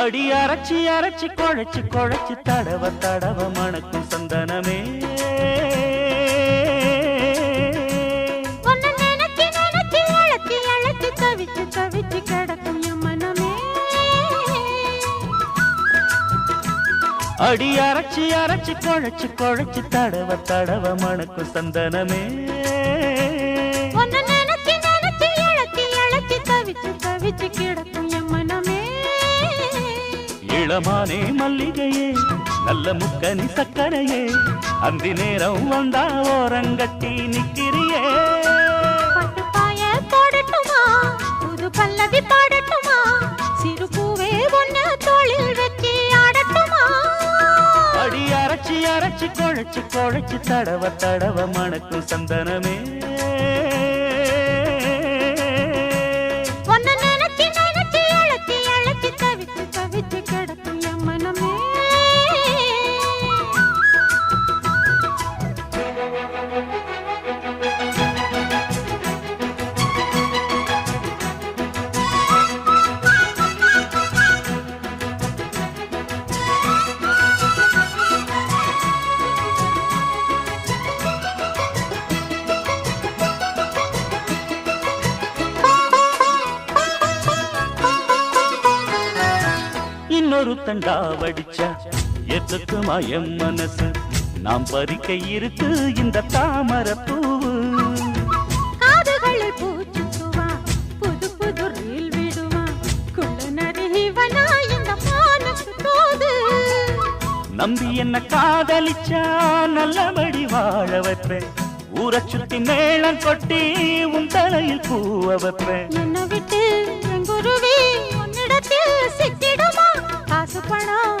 அடி அரைச்சி அரைச்சி குழைச்சி குழைச்சி தடவ தடவ மணக்கும் சந்தனமே. தவிச்சு கிடக்கும் மனமே அடி அரைச்சி அரைச்சி குழைச்சி குழைச்சி தடவ தடவ மணக்கும் சந்தனமே. இளமானே மல்லிகையே நல்ல முக்கனி சக்கரையே. அந்தி நேரம் வந்தா ஓரங்கட்டி நிக்கிறியே. புது பல்லவி பாடட்டுமா? சிறு பூவே ஒன்னு தோளில் வச்சு ஆடட்டுமா? அடி அரைச்சி அரைச்சி குழைச்சி குழைச்சி தடவ தடவ மணக்கும் சந்தனமே. இன்னொரு தண்டா வடிச்சா எத்துக்குமா என் மனசு? நாம் பறிக்க இருக்கு இந்த தாமரை பூவு. காதுகளில் பூச்சுக்குவா புது புது ரீல் விடுவா. குள்ள நரிவனா இந்த மானுக்கு தோது. நம்பி என்ன காதலிச்சா நல்லபடி வாழ வைப்பேன் ஊரை சுத்தி மேளம் கொட்டி உன் தலையில் பூவ வைப்பேன் என்னை விட்டு पणा